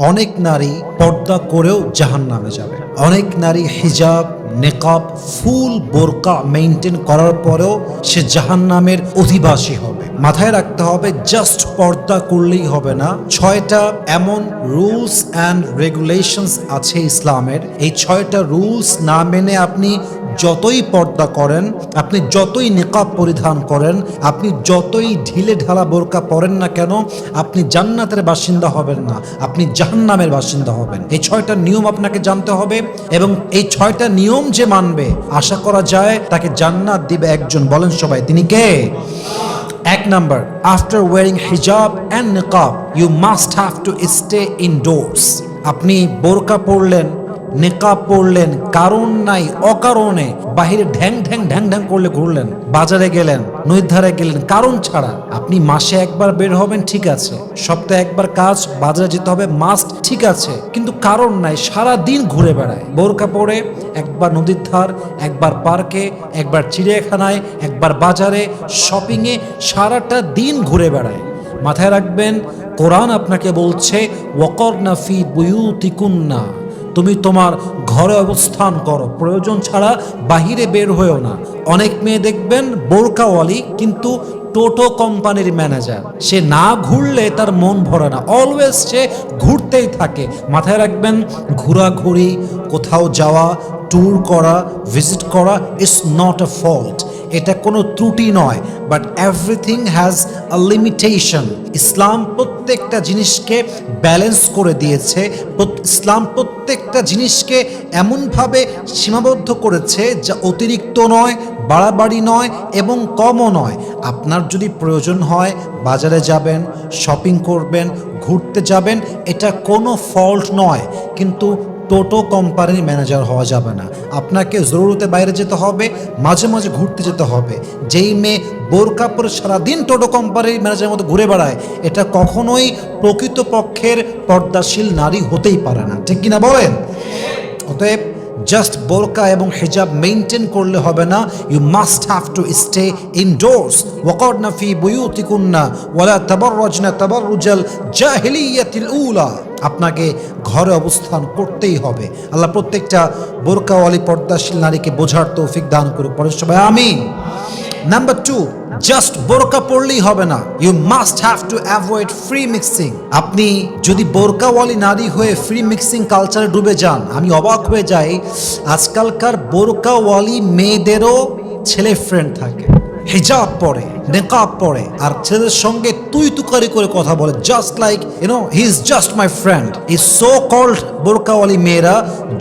অনেক নারী পর্দা করেও জাহান নামে যাবে। অনেক নারী হিজাব নেকাব ফুল বোরকা মেনটেন করার পরেও সে জাহান নামের অধিবাসী হবে। মাথায় রাখতে হবে, জাস্ট পর্দা করলেই হবে না। ছয়টা এমন রুলস অ্যান্ড রেগুলেশনস আছে ইসলামের। এই ছয়টা রুলস না মেনে আপনি যতই পর্দা করেন, আপনি যতই নেকাব পরিধান করেন, আপনি যতই ঢিলে ঢালা বোরকা পরেন না কেন, আপনি জান্নাতের বাসিন্দা হবেন না, আপনি জাহান্নামের বাসিন্দা হবেন। এই ছয়টা নিয়ম আপনাকে জানতে হবে এবং এই ছয়টা নিয়ম যে মানবে, আশা করা যায় তাকে জান্নাত দিবে একজন। বলেন সবাই, তিনি কে? এক number after wearing hijab and niqab you must have to stay indoors আপনি বোরকা পরলেন নেকাব পরলেন কারণ নাই, অকারণে। বাহিরে ঢ্যাং ঢ্যাং ঢ্যাং ঢ্যাং করলে ঘুরলেন, বাজারে গেলেন নদীর ধারে গেলেন, কারণ ছাড়া। আপনি মাসে একবার বের হবেন, ঠিক আছে। সপ্তাহে একবার কাজ, বাজারে যেতে হবে মাস্ট ঠিক আছে। কিন্তু কারণ নাই সারা দিন ঘুরে বেড়ায়। বোরকা পরে, একবার নদীর ধার, একবার পার্কে, একবার চিড়িয়াখানায়, একবার বাজারে শপিংয়ে সারাটা দিন ঘুরে বেড়ায়। মাথায় রাখবেন, কোরআন আপনাকে বলছে ওকর নাফি বুয়ুতিকুন্না। তুমি তোমার ঘরে অবস্থান করো। প্রয়োজন ছাড়া বাহিরে বের হয়েও না। অনেক মেয়ে দেখবেন বোরকাওয়ালি, কিন্তু টোটো কোম্পানির ম্যানেজার। সে না ঘুরলে তার মন ভরে না। অলওয়েজ সে ঘুরতেই থাকে। মাথায় রাখবেন, ঘোরাঘুরি, কোথাও যাওয়া ট্যুর করা ভিজিট করা ইজ নট আ ফল্ট এটা কোনো ত্রুটি নয় but everything has a limitation Islam প্রত্যেকটা জিনিসকে ব্যালেন্স করে দিয়েছে। ইসলাম প্রত্যেকটা জিনিসকে এমনভাবে সীমাবদ্ধ করেছে যা অতিরিক্ত নয়, বাড়াবাড়ি নয় এবং কমও নয়। আপনার যদি প্রয়োজন হয়, বাজারে যাবেন শপিং করবেন, ঘুরতে যাবেন, এটা কোনো ফল্ট নয়। কিন্তু টোটো কোম্পানির ম্যানেজার হওয়া যাবে না। আপনাকে জরুরতে বাইরে যেতে হবে, মাঝে মাঝে ঘুরতে যেতে হবে। যেই মেয়ে বোরকা সারাদিন টোটো কোম্পানির ম্যানেজারের মতো ঘুরে বেড়ায়, এটা কখনোই প্রকৃতপক্ষের পর্দাশীল নারী হতেই পারে না। ঠিক কিনা বলেন? অতএব জাস্ট বোরকা এবং হেজাব মেনটেন করলে হবে না। You must have to stay indoors indoors ওয়াকরনা ফি বুয়ুতিকুন্না ওয়ালা তাবাররাজনা তাবাররুজাল জাহিলিয়াতিল উলা আপনাকে ঘরে অবস্থান করতেই হবে। আল্লাহ প্রত্যেকটা বোরকাওয়ালি পর্দাশীল নারীকে বোঝার তৌফিক দান করুক। পরে সবাই, আমিন। নাম্বার টু জাস্ট বোরকা পড়লেই হবে না। You must have to avoid free mixing আপনি যদি বোরকাওয়ালি নারী হয়ে ফ্রি মিক্সিং কালচারে ডুবে যান, আমি অবাক হয়ে যাই, আজকালকার বোরকাওয়ালি মেয়েদেরও ছেলে ফ্রেন্ড থাকে। হিজাব পরে নেকাব পরে আর ছেলেদের সঙ্গে তুই তুকারি করে কথা বলে just like you know he is just my friend এই সো কল্ড বোরকাওয়ালি মেয়েরা,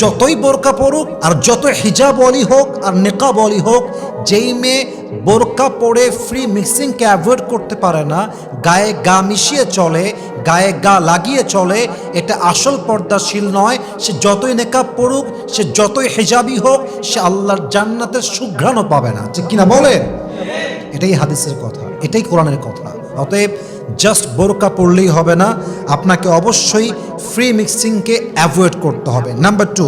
যতই বোরকা পড়ুক আর যত হিজাবওয়ালি হোক, আর নেকাবওয়ালি হোক, যেই মেয়ে বোরকা পরে ফ্রি মিক্সিংকে অ্যাভয়েড করতে পারে না, গায়ে গা মিশিয়ে চলে, গায়ে গা লাগিয়ে চলে, এটা আসল পর্দাশীল নয়। সে যতই নেকাব পড়ুক সে যতই হেজাবি হোক, সে আল্লাহর জান্নাতের সুঘ্রাণও পাবে না। যে কিনা বলেন? এটাই হাদিসের কথা, এটাই কোরআনের কথা। অতএব জাস্ট বোরকা পড়লেই হবে না, আপনাকে অবশ্যই ফ্রি মিক্সিংকে অ্যাভয়েড করতে হবে। Number two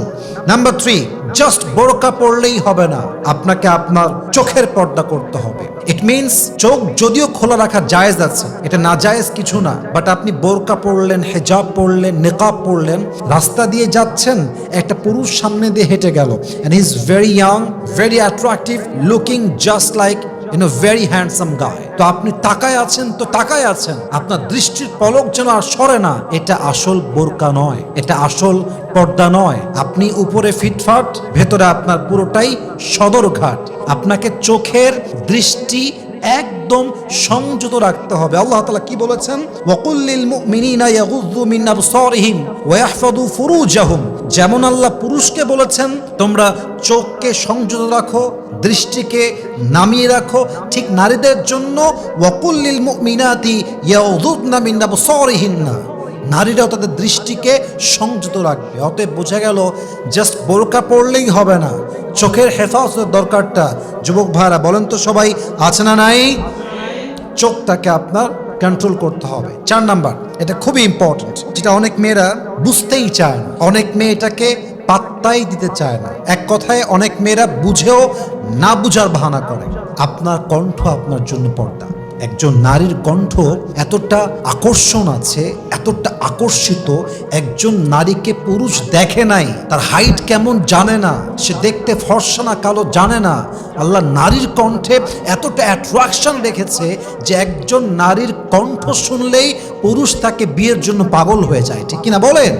number three just বোরকা পড়লেই হবে না, আপনাকে আপনার চোখের পর্দা করতে হবে। ইট মিনস চোখ যদিও খোলা রাখা জায়েজ আছে, এটা না জায়েজ কিছু না বাট আপনি বোরকা পড়লেন হেজাব পড়লেন নেকাব পড়লেন রাস্তা দিয়ে যাচ্ছেন, একটা পুরুষ সামনে দিয়ে হেঁটে গেল and is very young very attractive looking just like in very handsome guy তো আপনি তাকায় আছেন, তো তাকায় আছেন। আপনার দৃষ্টির পলক যেন আর সরে না, এটা আসল বোরকা নয়, এটা আসল পর্দা নয়। আপনি উপরে ফিটফাট, ভেতরে আপনার পুরোটাই সদরঘাট। আপনাকে চোখের দৃষ্টি একদম সংযত রাখতে হবে। আল্লাহ তালা কি বলেছেন? ওয়াকুল্লিল মুমিনিনা ইয়াগুযু মিন আবসারিহিম ওয়া ইয়াহফাযু ফুরুজাহুম। যেমন আল্লাহ পুরুষকে বলেছেন, তোমরা চোখকে সংযত রাখো, দৃষ্টিকে নামিয়ে রাখো। ঠিক নারীদের জন্য ওয়াকুল্লিল মুমিনাতি ইয়াগুযুনা মিন আবসারিহিন্না। নারীরাও তাদের দৃষ্টিকে সংযত রাখবে। অতএব বোঝা গেল, জাস্ট বোরকা পড়লেই হবে না। চোখের হেফাজতের দরকারটা, যুবক ভাইরা, বলেন তো সবাই, আছে না নাই? চোখটাকে আপনার কন্ট্রোল করতে হবে। চার নাম্বার, এটা খুবই ইম্পর্টেন্ট যেটা অনেক মেয়েরা বুঝতেই চায় না। অনেক মেয়ে এটাকে পাত্তাই দিতে চায় না। এক কথায়, অনেক মেয়েরা বুঝেও না বুঝার বাহানা করে। আপনার কণ্ঠ আপনার জন্য পর্দা। একজন নারীর কণ্ঠ এতটা আকর্ষণ আছে, এতটা আকর্ষিত, একজন নারীকে পুরুষ দেখে নাই, তার হাইট কেমন জানে না, সে দেখতে ফর্সা না, কালো জানে না। আল্লাহ নারীর কণ্ঠে এতটা অ্যাট্রাকশন রেখেছে যে একজন নারীর কণ্ঠ শুনলেই পুরুষ তাকে বিয়ের জন্য পাগল হয়ে যায়। ঠিক কিনা বলেন?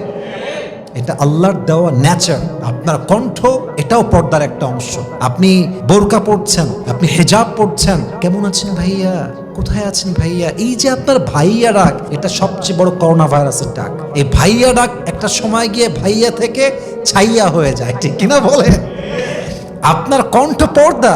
এটা আল্লাহর দেওয়া ন্যাচার আপনার কণ্ঠ এটাও পর্দার একটা অংশ। আপনি বোরকা পড়ছেন আপনি হেজাব পড়ছেন কেমন আছেন ভাইয়া? কোথায় আছেন ভাইয়া? এই যে আপনার ভাইয়া ডাক এটা সবচেয়ে বড় করোনা ভাইরাসের ডাক। এই ভাইয়া ডাক একটা সময় গিয়ে ভাইয়া থেকে ছাইয়া হয়ে যায়, ঠিক কিনা বলে আপনার কণ্ঠ পর্দা,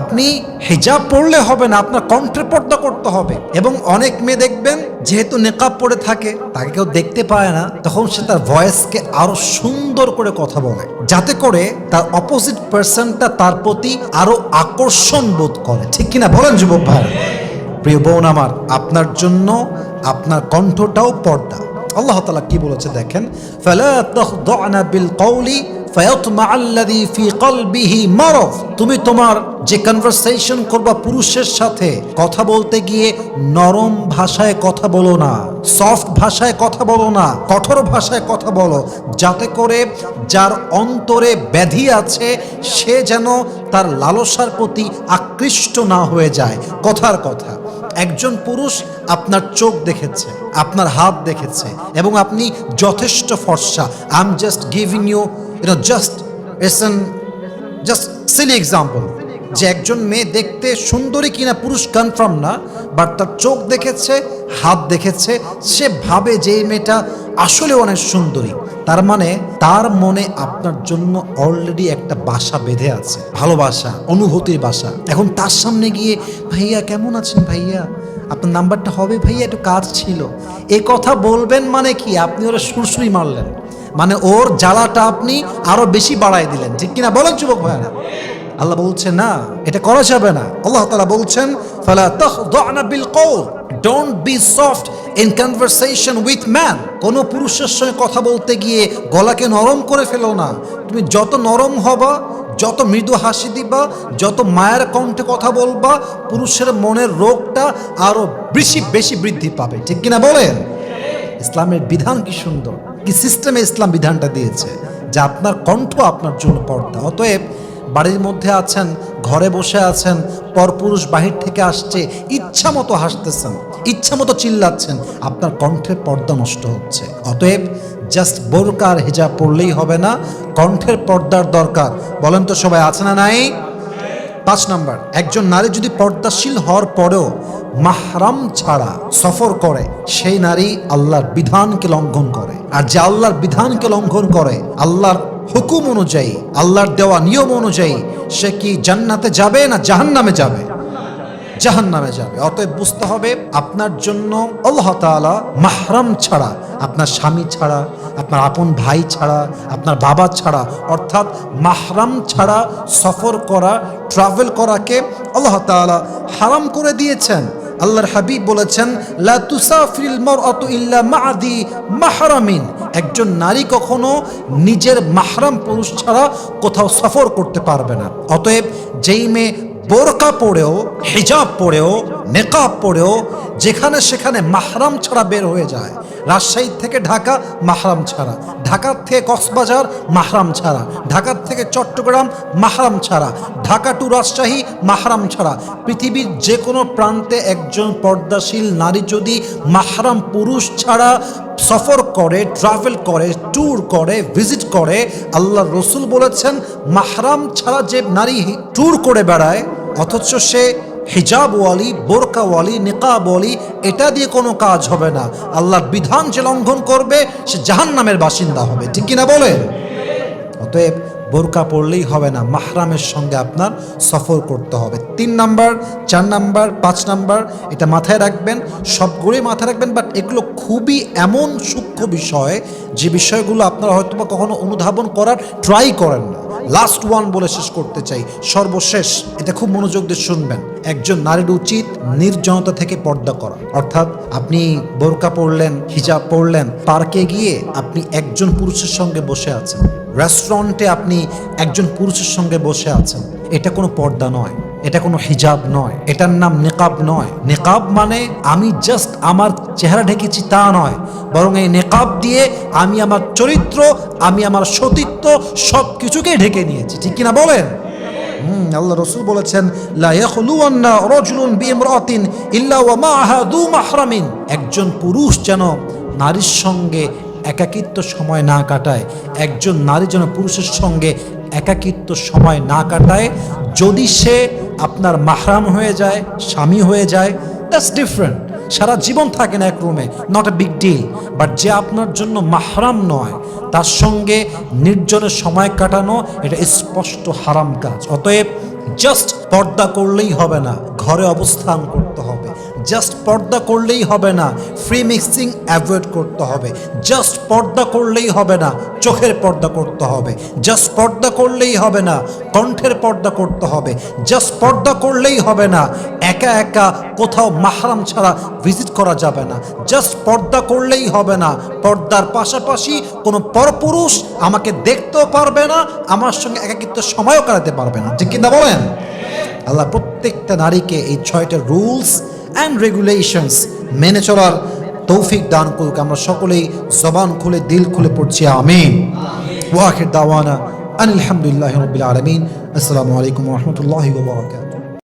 আপনি হেজাব পড়লে হবে না, আপনার কণ্ঠের পর্দা করতে হবে। এবং অনেক মেয়ে দেখবেন, যেহেতু নেকাব পড়ে থাকে, তাকে কেউ দেখতে পায় না, তখন সে তার ভয়েসকে আরও সুন্দর করে কথা বলে, যাতে করে তার অপোজিট পার্সনটা তার প্রতি আরও আকর্ষণ বোধ করে, ঠিক কিনা বলেন যুবক ভাই? প্রিয় বোন আমার, আপনার জন্য আপনার কণ্ঠটাও পর্দা। আল্লাহ তালা কি বলেছে দেখেন? তুমি তোমার যে কনভারসেশন করবা পুরুষের সাথে, কথা বলতে গিয়ে নরম ভাষায় কথা বলো না সফট ভাষায় কথা বলো না, কঠোর ভাষায় কথা বলো, যাতে করে যার অন্তরে ব্যাধি আছে, সে যেন তার লালসার প্রতি আকৃষ্ট না হয়ে যায়। কথার কথা। একজন পুরুষ আপনার চোখ দেখেছে, আপনার হাত দেখেছে, এবং আপনি যথেষ্ট ফর্সা। I'm just giving you you know just as an just silly example যে একজন মেয়ে দেখতে সুন্দরী কিনা পুরুষ কনফার্ম না বাট তার চোখ দেখেছে হাত দেখেছে, সে ভাবে যে মেয়েটা আসলে অনেক সুন্দরী। তার মানে তার মনে আপনার জন্য অলরেডি একটা বাসা বেঁধে আছে ভালোবাসা অনুভূতির বাসা। এখন তার সামনে গিয়ে, ভাইয়া, কেমন আছেন ভাইয়া? আপনার নাম্বারটা হবে ভাইয়া, একটু কাজ ছিল। এ কথা বলবেন মানে কি? আপনি ওরা সুরসুরি মারলেন। মানে ওর জ্বালাটা আপনি আরও বেশি বাড়াই দিলেন। ঠিক কিনা? বলেন যুবক ভাইয়ারা। আল্লাহ বলছে, না, এটা করা যাবে না। আল্লাহ তালা বলছেন, ফালা তাখদানা বিল Kaul. Don't be soft in conversation with man কোনো পুরুষের সঙ্গে কথা বলতে গিয়ে গলাকে নরম করে ফেলো না। তুমি যত নরম হবা, যত মৃদু হাসি দিবা, যত মায়ের কণ্ঠে কথা বলবা, পুরুষের মনের রোগটা আরও বেশি বেশি বৃদ্ধি পাবে। ঠিক কিনা বলেন? ইসলামের বিধান কি সুন্দর? কি সিস্টেমে ইসলাম বিধানটা দিয়েছে? যে আপনার কণ্ঠ আপনার জন্য পর্দা। অতএব বাড়ির মধ্যে আছেন, ঘরে বসে আছেন, পরপুরুষ বাহির থেকে আসছে, ইচ্ছা মতো হাসতেছেন, ইচ্ছা মতো চিল্লাচ্ছেন, আপনার কণ্ঠের পর্দা নষ্ট হচ্ছে। অতএব জাস্ট বোরকা আর হেজাব পড়লেই হবে না, কণ্ঠের পর্দার দরকার। বলেন তো সবাই, আছে না নাই? পাঁচ নাম্বার, একজন নারী যদি পর্দাশীল হওয়ার পরেও মাহরাম ছাড়া সফর করে, সেই নারী আল্লাহর বিধানকে লঙ্ঘন করে। আর যে আল্লাহর বিধানকে লঙ্ঘন করে, আল্লাহর হুকুম অনুযায়ী, আল্লাহর দেওয়া নিয়ম অনুযায়ী সে কি জান্নাতে যাবে না জাহান্নামে যাবে? জাহান নামে যাবে। অতএব বুঝতে হবে, আপনার জন্য আল্লাহ তাআলা মাহরাম ছাড়া, আপনার স্বামী ছাড়া, আপনার আপন ভাই ছাড়া, আপনার বাবা ছাড়া, অর্থাৎ মাহরাম ছাড়া সফর করা ট্রাভেল করাকে আল্লাহ তাআলা হারাম করে দিয়েছেন। আল্লাহর হাবিব বলেছেন মাহরামিন। একজন নারী কখনো নিজের মাহরাম পুরুষ ছাড়া কোথাও সফর করতে পারবে না। অতএব যেই মেয়ে বোরকা পড়েও হিজাব পড়েও নেকাব পড়েও যেখানে সেখানে মাহরাম ছাড়া বের হয়ে যায় রাজশাহী থেকে ঢাকা, মাহরাম ছাড়া। ঢাকার থেকে কক্সবাজার, মাহরাম ছাড়া। ঢাকার থেকে চট্টগ্রাম, মাহরাম ছাড়া। ঢাকা টু রাজশাহী, মাহরাম ছাড়া। পৃথিবীর যে কোনো প্রান্তে একজন পর্দাশীল নারী যদি মাহরাম পুরুষ ছাড়া সফর করে ট্রাভেল করে ট্যুর করে ভিজিট করে আল্লাহ রসুল বলেছেন, মাহরাম ছাড়া যে নারী ট্যুর করে বেড়ায়, অথচ সে হিজাবওয়ালি বোরকাওয়ালি নিকাবওয়ালি এটা দিয়ে কোনো কাজ হবে না। আল্লাহর বিধান যে লঙ্ঘন করবে, সে জাহান নামের বাসিন্দা হবে। ঠিক কিনা বলেন? অতএব বোরকা পড়লেই হবে না, মাহরামের সঙ্গে আপনার সফর করতে হবে। তিন নাম্বার, চার নাম্বার, পাঁচ নাম্বার, এটা মাথায় রাখবেন, সবগুলোই মাথায় রাখবেন বাট এগুলো খুবই এমন সূক্ষ্ম বিষয়, যে বিষয়গুলো আপনারা হয়তো বা কখনো অনুধাবন করার ট্রাই করেন না। লাস্ট ওয়ান বলে শেষ করতে চাই। সর্বশেষ, এটা খুব মনোযোগ দিয়ে শুনবেন। একজন নারীর উচিত নির্জনতা থেকে পর্দা করা। অর্থাৎ আপনি বোরকা পড়লেন হিজাব পড়লেন পার্কে গিয়ে আপনি একজন পুরুষের সঙ্গে বসে আছেন। রেস্টুরেন্টে আপনি একজন পুরুষের সঙ্গে বসে আছেন। এটা কোনো পর্দা নয়। এটা কোনো হিজাব নয়, এটার নাম নেকাব নয়। নেকাব মানে আমি জাস্ট আমার চেহারা ঢেকেছি তা নয়, বরং এই নেকাব দিয়ে আমি আমার চরিত্র, আমি আমার সতীত্ব সব কিছুকেই ঢেকে নিয়েছি। ঠিক কিনা বলেন? আল্লাহ রসুল বলেছেন একজন পুরুষ যেন নারীর সঙ্গে একাকিত্ব সময় না কাটায়, একজন নারী যেন পুরুষের সঙ্গে একাকিত্ব সময় না কাটায়, যদি সে আপনার মাহরাম হয়ে যায়, স্বামী হয়ে যায় দ্যাটস ডিফারেন্ট সারা জীবন থাকে না এক রুমে not a big deal but যে আপনার জন্য মাহরাম নয়, তার সঙ্গে নির্জনের সময় কাটানো, এটা স্পষ্ট হারাম কাজ। অতএব জাস্ট পর্দা করলেই হবে না, ঘরে অবস্থান করতে হবে। জাস্ট পর্দা করলেই হবে না। ফ্রি মিক্সিং অ্যাভয়েড করতে হবে। জাস্ট পর্দা করলেই হবে না। চোখের পর্দা করতে হবে। জাস্ট পর্দা করলেই হবে না। কণ্ঠের পর্দা করতে হবে। জাস্ট পর্দা করলেই হবে না। একা একা কোথাও মাহরাম ছাড়া ভিজিট করা যাবে না। জাস্ট পর্দা করলেই হবে না। পর্দার পাশাপাশি কোনো পরপুরুষ আমাকে দেখতেও পারবে না, আমার সঙ্গে একাকিত্ব সময়ও কাটাতে পারবে না। ঠিক কিনা বলেন? আল্লাহ প্রত্যেকটা নারীকে এই ছয়টা রুলস অ্যান্ড রেগুলেশনস মেনে চলার তৌফিক দান করুক। আমরা সকলেই জবান খুলে, দিল খুলে পড়ছি, আমিন। ওয়াহির দাওয়ানা আলহামদুলিল্লাহ হামদুলিল্লাহ রবিল আলমিন। আসসালামু আলাইকুম রহমতুল্লাহ বারকাত